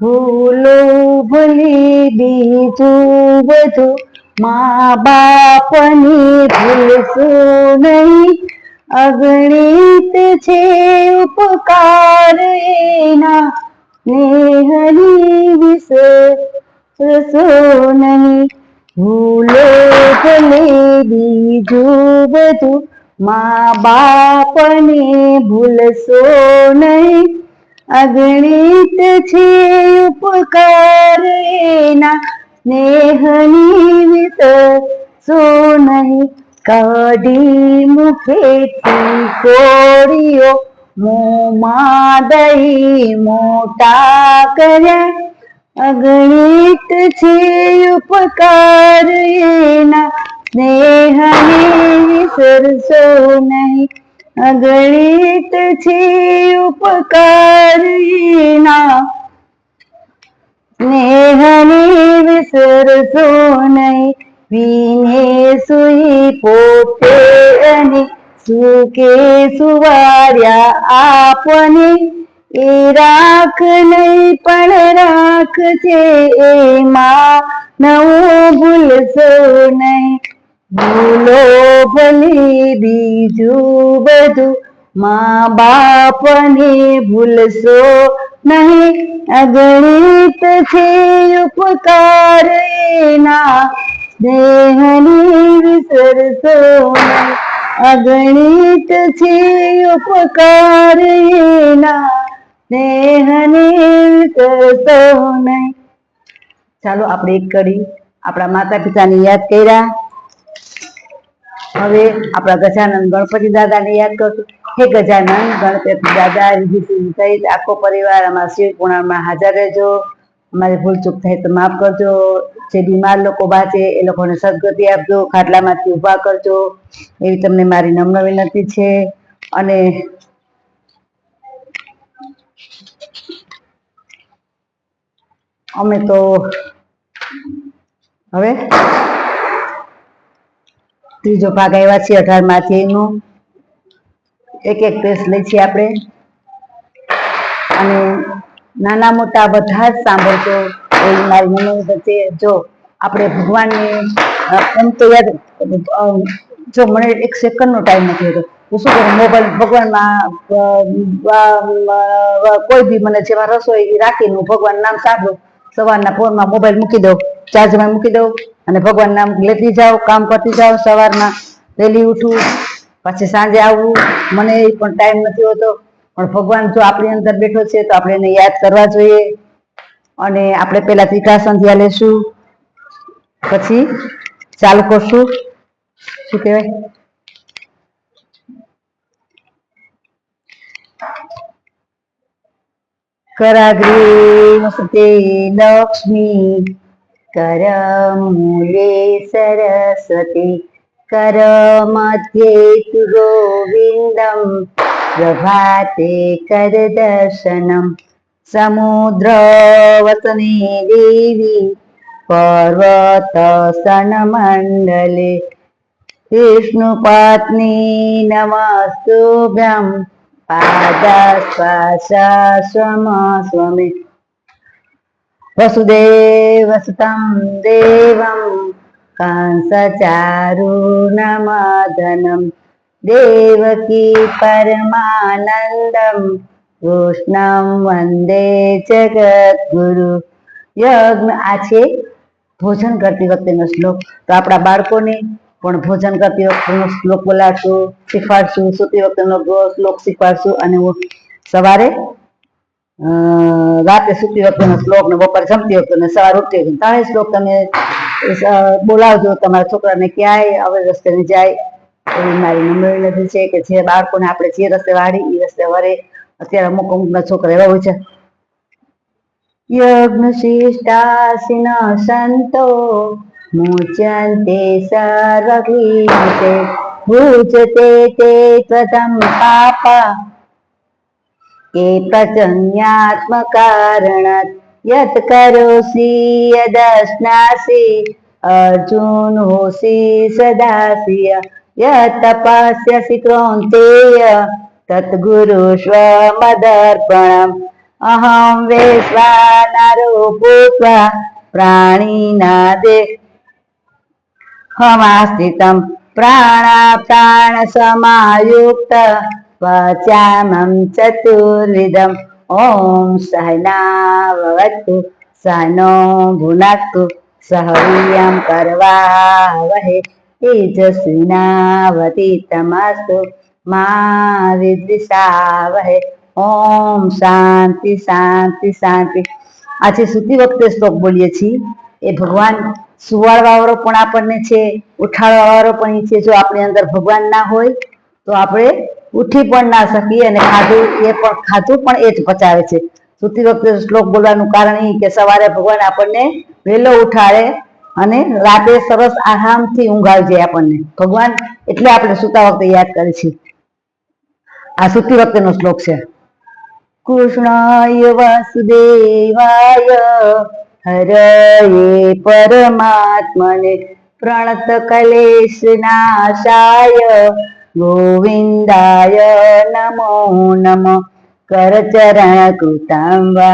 ભૂલો ભૂલી બીજું બધું મા બાપની ભૂલશું નહીં. અગણિત છે ઉપકાર એના, નેહની વિસરશો નહીં. ભૂલો ભલે બીજું બધું મા બાપને ભૂલશો નહીં. અગણિત છે ઉપકાર એના સ્નેહની વિસરશો નહીં કાઢી મુખેથી કોળીઓ મોંમાં દઈ મોટા કર્યા અગણિત છે ઉપકાર એના સ્નેહને વિસરશો નહીં અગણિત છે ઉપકાર એના સ્નેહને વિસરશો નહીં વિને સુઈ પોતે અને સુકે સુવાર્યા આપને એ રાખ નહીં પણ રાખ છે એમાં નવું ભૂલશો નહીં ભૂલો ભલી બીજું બધું મા બાપને ભૂલશો નહીં. અગણિત છે ઉપકાર એના સ્નેહની વિસરશો અગણિત છે ઉપકાર એના સ્નેહની વિસરશો નહીં. ચાલો, આપણે એક કરી આપણા માતા પિતાને યાદ કર્યા. હવે આપણા ગજાનંદ ગણપતિ દાદાને યાદ કરશું હે ગજાનંદ ગણપતિ દાદા સહિત આખો પરિવાર અમારા શિવ પુરાણમાં હાજર રહેજો. અમારી ભૂલ ચૂક થાય તો માફ કરજો. જે બીમાર લોકો બાચે એ લોકોને સદગતિ આપજો. ખાટલામાંથી ઊભા કરજો. એવી તમને મારી નમ્ર વિનંતી છે. અને અમે તો હવે ત્રીજો ભાગ આવ્યા છે અઢાર એનું. એક એક પેસ લઈ છીએ આપણે. અને નાના મોટા બધા જ સાંભળતો એવી મારી મનોરંજન છે જો આપણે ભગવાનને એમ તો યાદ જો મને એક સેકન્ડનો ટાઈમ નથી હોતો. હું શું કરું? મોબાઈલ ભગવાનમાં કોઈ બી મને જેમાં રસ હોય એ રાખીને હું ભગવાન નામ સાંભળું. સવારના ફોનમાં મોબાઈલ મૂકી દઉં ચાર્જમાં મૂકી દઉં અને ભગવાન નામ લેતી જાઓ, કામ કરતી જાઓ, સવારમાં વહેલી ઉઠું, પછી સાંજે આવવું મને એ પણ ટાઈમ નથી હોતો. પણ ભગવાન જો આપણી અંદર બેઠો છે તો આપણે એને યાદ કરવા જોઈએ. અને આપણે પેલા ત્રિકાસન સંધ્યા લેશું. પછી ચાલુ કરશું. શું કહેવાય? કરાગ્રી લક્ષ્મી करमूले सरस्वती करमध्ये तु गोविन्दं प्रभाते करदर्शनं समुद्रवसने देवी पर्वतसनमण्डले विष्णुपात्नी नमस्तुभ्यं पादस्पर्शाश्रम स्वामी સ્વમે વસુદેવસુतं દેવં કંસચારુણમદनं દેવકી પરમાનંદમ કૃષ્ણં વંદે જગદગુરુ યજ્ઞ આ છે? ભોજન કરતી વખતેનો શ્લોક. તો આપણા બાળકોને પણ ભોજન કરતી વખતેનો શ્લોક બોલાવશું, શીખવાડશું, સૂતી વખતેનો શ્લોક શીખવાડશું અને હું સવારે રાતે સૂતી વખતેનો શ્લોક ને બપોર જમતી વખતે સવાર ઉઠતી વખતે ત્રણેય શ્લોક તમે બોલાવજો. તમારા છોકરાને ક્યાંય હવે રસ્તે જાય. એવી મારી નમ્ર વિનંતી છે કે જે બાળકોને આપણે જે રસ્તે વાળી એ રસ્તે વરે અત્યારે અમુક અમુકના છોકરા એવા હોય છે. યજ્ઞશિષ્ટાસિન સંતો મુચ્યન્તે સર્વભીતે, ભૂજતે તે ત્વદમ પાપા. કે પ્રચન્યાત્મકારણાત યત કરોસि યદશ્નાસि અર્જુન હોસि સદાસિય યત તપસ્યસि ક્રોન્તેય તત્ગુરુષ્વ મદર્પણમ અહમ વેશ્વાનરો ભૂત્વા પ્રાણીના દે चतुर्विधम् ॐ सहनावतु सहनो भुनक्तु સહવીર્યમ કરવાવહે તેજસ્વિનાવતી તમસ્તુ મા વિદ્વિષાવહે ઓમ શાંતિ શાંતિ શાંતિ આજે સુતી વખતે શ્લોક બોલીએ છીએ. એ ભગવાન સુવાડવા વાળો પણ આપણને છે ઉઠાડવા વાળો પણ છે. જો આપણી અંદર ભગવાન ના હોય, તો આપણે ઉઠી પણ ના શકીએ અને ખાધું, એ પણ ખાધું પણ એ જ પચાવે છે. સુતી વખતે શ્લોક બોલવાનું કારણ એ કે સવારે ભગવાન આપણને વહેલો ઉઠાડે અને રાતે સરસ આરામથી ઊંઘ જાય આપણને. ભગવાન એટલે આપણે સુતા વખતે યાદ કરે છે. આ સુતી વખતેનો શ્લોક છે. કૃષ્ણાય વાસુદેવાય હરયે પરમાત્મને પ્રણત કલેશ નાશાય गोविन्दाय नमो नमः करचरणकृतं वा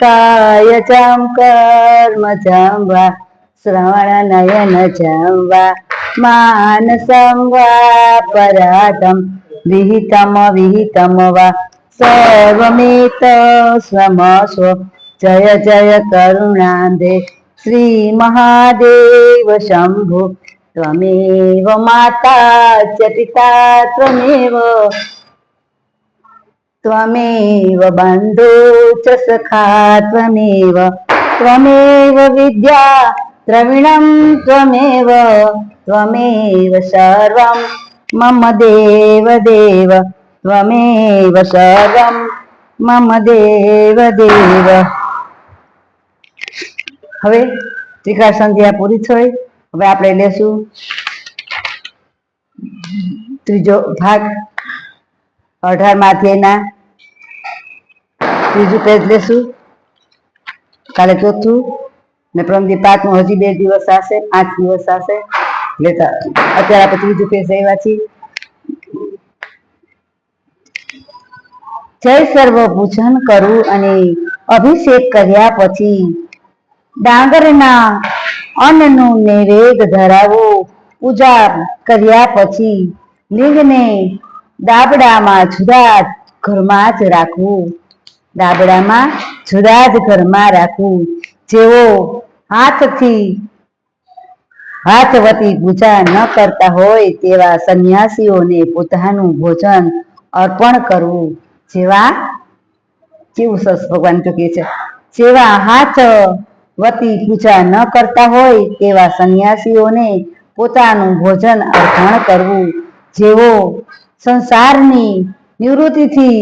कायचं कर्मचं वा श्रवणनयनचं वा मानसं वा परातं विहितम विहितं वा सर्वमेत स्वमस्व जय जय करुणान्दे श्रीमहादेव शम्भो। સ્વમસ્વ माता च पिता त्वमेव। त्वमेव શંભુ ત્વમેવ सखा त्वमेव। त्वमेव ત્વમેવ द्रविणं त्वमेव। त्वमेव सर्वं ત્વમેવ ત્વમેવ વિદ્યા त्वमेव સર્વમ મમ દેવ દેવ હવે ત્રિકાળ સંધ્યા પૂરી થઈ. હવે આપણે લેશું ત્રીજો ભાગ. અઢારમા અધ્યાયના ત્રીજું પેજ લેશું. કાલે ચોથું ને પ્રમદી પાંચમું, હજી બે દિવસ આવશે પાંચ દિવસ આવશે લેતા અત્યારે આપણે ત્રીજું પેજ આવ્યા છીએ. જય સર્વ પૂજન કરું અને અભિષેક કર્યા પછી ડાંગરના અન્નનું નૈવેદ્ય ધરાવો. પૂજા કર્યા પછી લિંગને દાબડામાં જુદા ઘરમાં જ રાખવું દાબડામાં જુદા જ ઘરમાં રાખવું જેઓ હાથથી હાથવતી પૂજા ન કરતા હોય તેવા સંન્યાસીઓને પોતાનું ભોજન અર્પણ કરવું. જેવા જેવું સરસ ભગવાન તો કે છે. જેવા હાથ વતી પૂજા ન કરતા હોય તેવા સંન્યાસીઓને પોતાનું ભોજન અર્પણ કરવું જેવો સંસારની નિવૃત્તિથી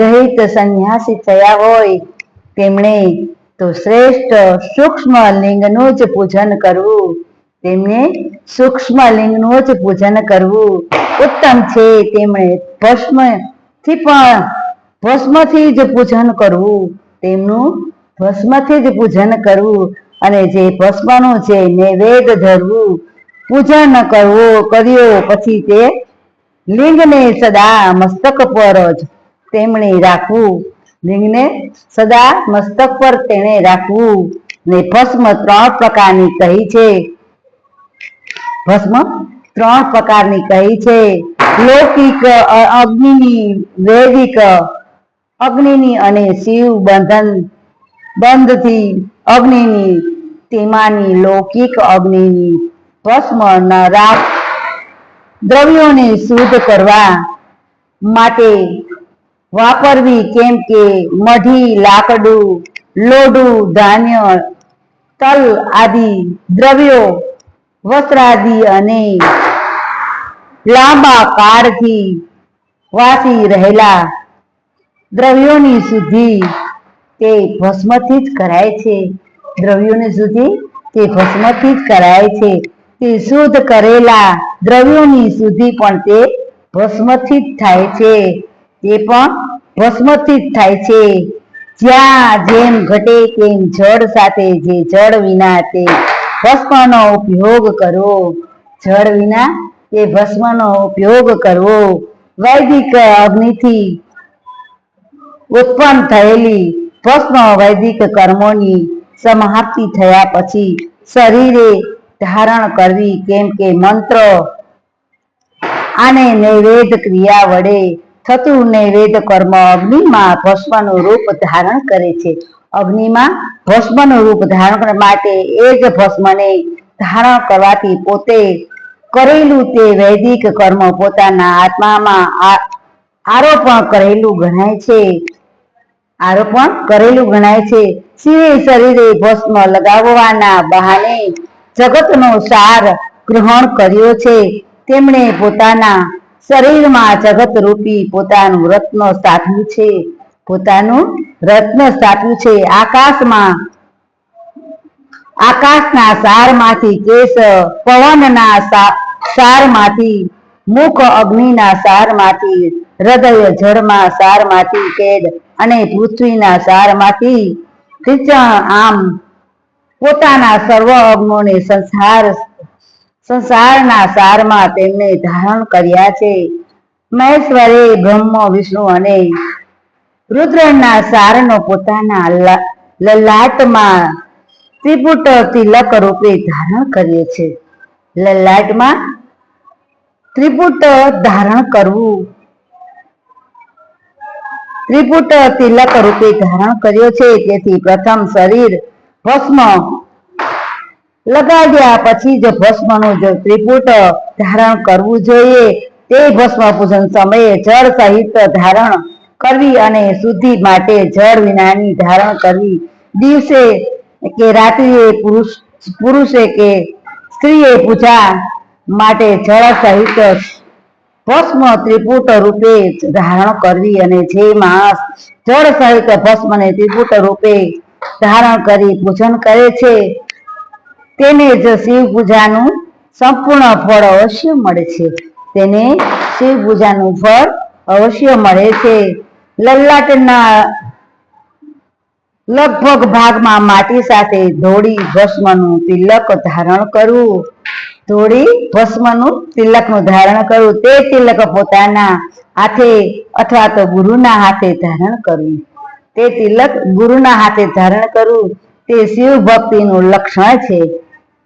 રહિત સંન્યાસી થયા હોય, તેમણે તો શ્રેષ્ઠ સૂક્ષ્મ લિંગનું જ પૂજન કરવું, તેમને સૂક્ષ્મ લિંગનું જ પૂજન કરવું. ઉત્તમ છે તેમણે ભસ્મથી પણ ભસ્મથી જ પૂજન કરવું, તેમનું ભસ્મથી જ પૂજન કરવું અને જે ભસ્મનું છે નૈવેદ ધરવું, પૂજન કરવો, કર્યો પછી તે લિંગને સદા મસ્તક પર જ તેમણે રાખવું. લિંગને સદા મસ્તક પર તેણે રાખવું. ને ભસ્મ ત્રણ પ્રકારની કહી છે. ભસ્મ ત્રણ પ્રકારની કહી છે. લૌકિક અગ્નિની, વૈદિક, અગ્નિની અને શિવ બંધન બંધથી, અગ્નિની, તેમાંની લૌકિક અગ્નિની ભસ્મ ન રાખ. દ્રવ્યોને શુદ્ધ કરવા માટે વાપરવી કેમ કે મઢી, લાકડું, લોડું, ધાન્ય, તલ આદિ દ્રવ્યો વસ્ત્રાદિ અને લાંબા કાળથી વાસી રહેલા દ્રવ્યોની શુદ્ધિ તે ભસ્મથી જ કરાય છે. દ્રવ્યોની શુદ્ધિ તે ભસ્મથી જ કરાય છે. તે શુદ્ધ કરેલા દ્રવ્યોની શુદ્ધિ પણ તે ભસ્મથી જ થાય છે. તે પણ ભસ્મથી જ થાય છે. જ્યાં જેમ ઘટે તેમ જળ સાથે જે જળ વિના તે ભસ્મનો ઉપયોગ કરવો. જળ વિના તે ભસ્મનો ઉપયોગ કરવો. વૈદિક અગ્નિથી ઉત્પન્ન થયેલી ભસ્મ વૈદિક કર્મોની સમાપ્તિ થયા પછી શરીરે ધારણ કરવી કેમ કે મંત્ર આને નૈવેદ ક્રિયા વડે થતું નૈવેદ કર્મ અગ્નિમાં ભસ્મનું રૂપ ધારણ કરે છે. અગ્નિમાં ભસ્મનું રૂપ ધારણ માટે એ જ ભસ્મને ધારણ કરવાથી પોતે કરેલું તે વૈદિક કર્મ પોતાના આત્મામાં આરોપણ કરેલું ગણાય છે. આરોપણ કરેલું ગણાય છે. શિવે શરીરે ભસ્મ લગાવવાના બહાને જગતનો સાર ગ્રહણ કર્યો છે. તેમણે પોતાના શરીરમાં જગત રૂપી પોતાનું રત્ન સાધ્યું છે. પોતાનું રત્ન સાધ્યું છે. આકાશમાં, આકાશના સારમાંથી કેશ પવનના સારમાંથી, મુખ અગ્નિના સારમાંથી, હૃદય જળમાં સારમાંથી કેદ અને પૃથ્વીના સારમાંથી ખીચણ આમ પોતાના સર્વ અગ્નોને સંસાર સંસારના સારમાં તેમને ધારણ કર્યા છે. મહેશ્વરે બ્રહ્મ, વિષ્ણુ અને રુદ્રના સારનો પોતાના લલાટમાં ત્રિપુટ તિલક રૂપે ધારણ કરીએ છે. લલાટમાં ત્રિપુટ ધારણ કરવું ત્રિપુટ તિલક રૂપે ધારણ કર્યો છે. તેથી પ્રથમ શરીર ભસ્મ લગાડ્યા પછી જ ભસ્મનું જો ત્રિપુટ ધારણ કરવું જોઈએ. તે ભસ્મ પૂજન સમયે જળ સહિત ધારણ કરવી અને શુદ્ધિ માટે જળ વિનાની ધારણ કરવી. દિવસે કે રાત્રિએ પુરુષ, પુરુષે કે સ્ત્રીએ પૂજા માટે જળ સહિત ભસ્મ ત્રિપુટ રૂપે ધારણ કરવી અને જે માણસ જળ સહિત ભસ્મને ત્રિપુટ રૂપે ધારણ કરી પૂજન કરે છે. તેને જ શિવ પૂજાનું સંપૂર્ણ ફળ અવશ્ય મળે છે. તેને શિવ પૂજાનું ફળ અવશ્ય મળે છે. લલ્લાટના લગભગ ભાગમાં માટી સાથે ધોળી ભસ્મનું તિલક ધારણ કરવું ધોળી ભસ્મનું તિલકનું ધારણ કરવું તે તિલક પોતાના હાથે અથવા તો ગુરુના હાથે ધારણ કરવું તે તિલક ગુરુના હાથે ધારણ કરવું તે શિવ ભક્તિનું લક્ષણ છે.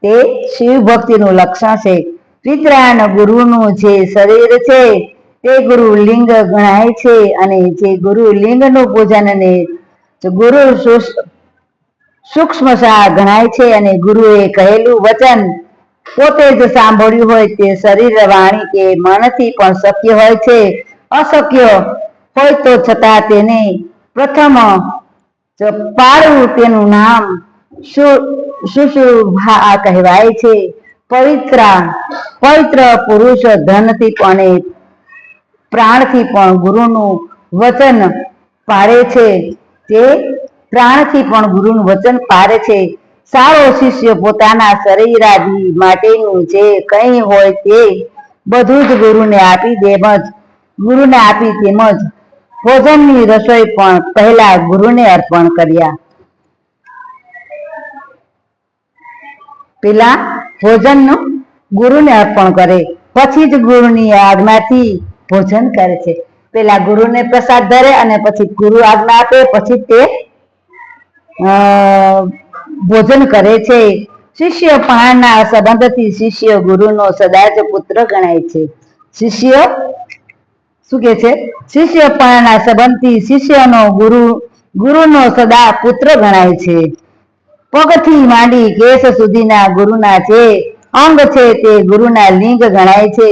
તે શિવ ભક્તિનું લક્ષણ છે. વિતરાણ ગુરુનું જે શરીર છે, તે ગુરુ લિંગ ગણાય છે અને જે ગુરુ લિંગનું પૂજન ને ગુરુ સૂક્ષ્મ ગણાય છે અને ગુરુએ કહેલું વચન પોતે જ સાંભળ્યું હોય તે શરીર વાણી કે મનથી પણ શક્ય હોય છે. અશક્ય હોય તો છતાં તેને પ્રથમ પાડવું તેનું નામ સુશુભા કહેવાય છે. પવિત્ર પવિત્ર પુરુષ ધનથી પણ પ્રાણથી પણ ગુરુનું વચન પાડે છે. તે પ્રાણથી પણ ગુરુનું વચન પાડે છે. સારો શિષ્ય પોતાના શરીરાદિ માટેનું જે કંઈ હોય તે બધું જ ગુરુને આપી તેમજ ગુરુને આપી તેમજ ભોજનની રસોઈ પણ પહેલા ગુરુને અર્પણ કર્યા. પેલા ભોજનનું ગુરુને અર્પણ કરે. પછી જ ગુરુની આજ્ઞાથી ભોજન કરે છે. પેલા ગુરુને પ્રસાદ ધરે અને પછી ગુરુ આજ્ઞા આપે, પછી તે ભોજન કરે છે. શિષ્ય પાણના સંબંધથી શિષ્ય ગુરુનો સદા જ પુત્ર ગણાય છે. શિષ્ય શું કે છે? શિષ્ય પાણના સંબંધથી શિષ્યનો ગુરુ, ગુરુનો સદા પુત્ર ગણાય છે. પગથી માંડી કેસ સુધીના ગુરુના જે અંગ છે તે ગુરુના લિંગ ગણાય છે.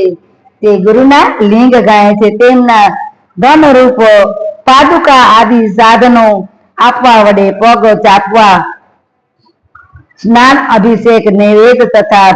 તે ગુરુના લિંગ ગણાય છે. તેમના ધન રૂપ પાદુકા આદિ સાધનો આપવા વડે પગ ચાપવા સ્નાન અભિષેક નૈવેદ્ય તથા